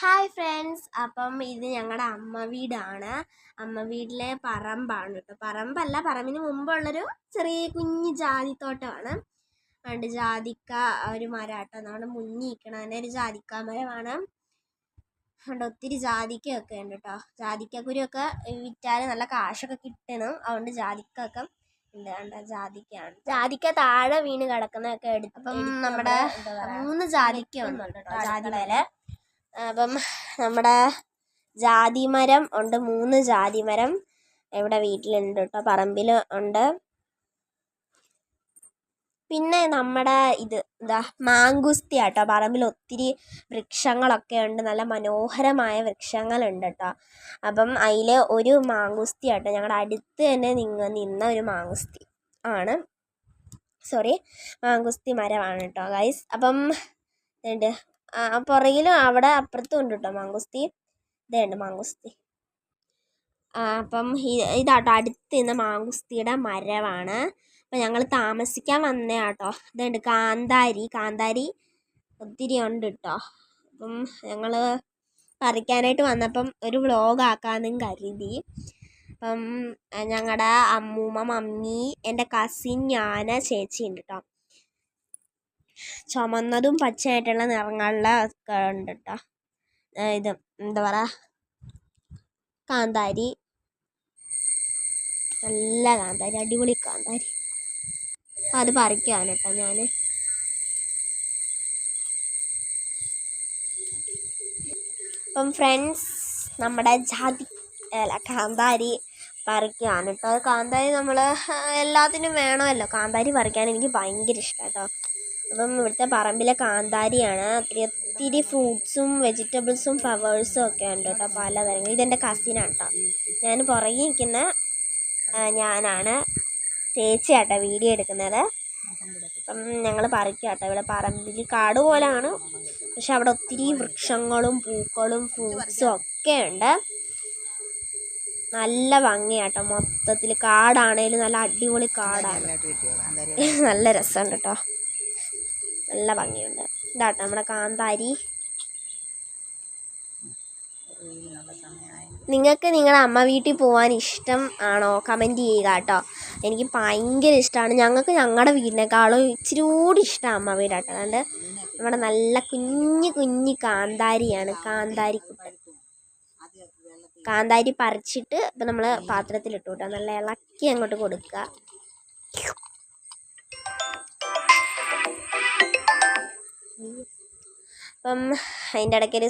Hi friends അപ്പം ഇത് ഞങ്ങളുടെ അമ്മ വീടാണ്. അമ്മ വീട്ടിലെ പറമ്പാണ് കേട്ടോ പറമ്പല്ല പറമ്പിന് മുമ്പുള്ളൊരു ചെറിയ കുഞ്ഞ് ജാതിത്തോട്ടമാണ്. അതുകൊണ്ട് ജാതിക്ക ഒരു മരം കേട്ടോ നമ്മുടെ മുന്നിൽ നിൽക്കണതന്നെ ഒരു ജാതിക്ക മരമാണ്. അതുകൊണ്ട് ഒത്തിരി ജാതിക്കയൊക്കെ ഉണ്ട് കേട്ടോ ജാതിക്കക്കുരുവൊക്കെ വിറ്റാൽ നല്ല കാശൊക്കെ കിട്ടണം. അതുകൊണ്ട് ജാതിക്കൊക്കെ ഉണ്ട്. കണ്ട? ജാതിക്കയാണ്. ജാതിക്ക താഴെ വീണ് കിടക്കുന്നതൊക്കെ എടുത്ത് അപ്പം നമ്മുടെ മൂന്ന് ജാതിക്ക ഉണ്ട് കേട്ടോ ജാതി മേലെ അപ്പം നമ്മുടെ ജാതി മരം ഉണ്ട് മൂന്ന് ജാതി മരം ഇവിടെ വീട്ടിലുണ്ട് കേട്ടോ പറമ്പിൽ ഉണ്ട്. പിന്നെ നമ്മുടെ ഇത് എന്താ മാങ്കുസ്തി ആട്ടോ പറമ്പിൽ ഒത്തിരി വൃക്ഷങ്ങളൊക്കെ ഉണ്ട് നല്ല മനോഹരമായ വൃക്ഷങ്ങളുണ്ട് കേട്ടോ. അപ്പം അതിൽ ഒരു മാങ്കുസ്തി ആട്ടോ ഞങ്ങളുടെ അടുത്ത് തന്നെ നിങ്ങ നിന്ന ഒരു മാങ്കുസ്തി ആണ്. സോറി മാങ്കുസ്തി മരമാണ് കേട്ടോ ഗൈസ് അപ്പം പുറകിലും അവിടെ അപ്പുറത്തും ഉണ്ട് കേട്ടോ മാങ്കുസ്തി. ഇതുണ്ട് മാങ്കുസ്തി. അപ്പം ഇതാട്ടോ അടുത്ത് നിന്ന് മാങ്കുസ്തിയുടെ മരമാണ് അപ്പം ഞങ്ങൾ താമസിക്കാൻ വന്നതാട്ടോ ഇതുണ്ട് കാന്താരി. കാന്താരി ഒത്തിരി ഉണ്ട് കേട്ടോ അപ്പം ഞങ്ങൾ പറിക്കാനായിട്ട് വന്നപ്പം ഒരു വ്ളോഗ് ആക്കാമെന്നും കരുതി. അപ്പം ഞങ്ങളുടെ അമ്മൂമ്മ മമ്മി എന്റെ കസിൻ ഞാൻ ചേച്ചി ഉണ്ട് കേട്ടോ ചുമന്നതും പച്ചയായിട്ടുള്ള നിറങ്ങളിലെ ഒക്കെ ഉണ്ട് കേട്ടോ ഇത് എന്താ പറയുക കാന്താരി. നല്ല കാന്താരി അടിപൊളി കാന്താരി. അത് പറിക്കുകയാണ് കേട്ടോ ഞാൻ അപ്പം ഫ്രണ്ട്സ് നമ്മുടെ ജാതി അല്ല കാന്താരി പറിക്കുകയാണ് കേട്ടോ കാന്താരി നമ്മൾ എല്ലാത്തിനും വേണമല്ലോ. കാന്താരി പറിക്കാൻ എനിക്ക് ഭയങ്കര ഇഷ്ടമാണ് കേട്ടോ അപ്പം ഇവിടുത്തെ പറമ്പിലെ കാന്താരിയാണ്. ഒത്തിരി ഒത്തിരി ഫ്രൂട്ട്സും വെജിറ്റബിൾസും ഫ്ലവേഴ്സും ഒക്കെ ഉണ്ട് കേട്ടോ പലതരങ്ങൾ. ഇതെന്റെ കസിനാണ് കേട്ടോ. ഞാൻ പുറകെ നിൽക്കുന്ന ഞാനാണ് ചേച്ചിയാട്ടോ വീഡിയോ എടുക്കുന്നത്. അപ്പം ഞങ്ങൾ പറിക്കുക കേട്ടോ. ഇവിടെ പറമ്പിൽ കാട് പോലെയാണ് പക്ഷെ അവിടെ ഒത്തിരി വൃക്ഷങ്ങളും പൂക്കളും ഫ്രൂട്ട്സും ഒക്കെ ഉണ്ട്. നല്ല ഭംഗിയാട്ടോ മൊത്തത്തിൽ. കാടാണേലും നല്ല അടിപൊളി കാടാണ്. നല്ല രസമുണ്ട് കേട്ടോ. നല്ല ഭംഗിയുണ്ട്. ഇതാട്ടോ നമ്മുടെ കാന്താരി. നിങ്ങൾക്ക് നിങ്ങളുടെ അമ്മ വീട്ടിൽ പോകാൻ ഇഷ്ടം ആണോ? കമന്റ് ചെയ്യുക കേട്ടോ എനിക്ക് ഭയങ്കര ഇഷ്ടമാണ് ഞങ്ങൾക്ക് ഞങ്ങളുടെ വീടിനേക്കാളും ഇച്ചിരി കൂടി ഇഷ്ടമാണ് അമ്മ വീട് കേട്ടോ അതുകൊണ്ട് നമ്മുടെ നല്ല കുഞ്ഞു കുഞ്ഞു കാന്താരിയാണ്. കാന്താരി കാന്താരി പറിച്ചിട്ട് ഇപ്പം നമ്മൾ പാത്രത്തിലിട്ടു കേട്ടോ. നല്ല ഇളക്കി അങ്ങോട്ട് കൊടുക്കുക. അപ്പം അതിന്റെ ഇടയ്ക്കൊരു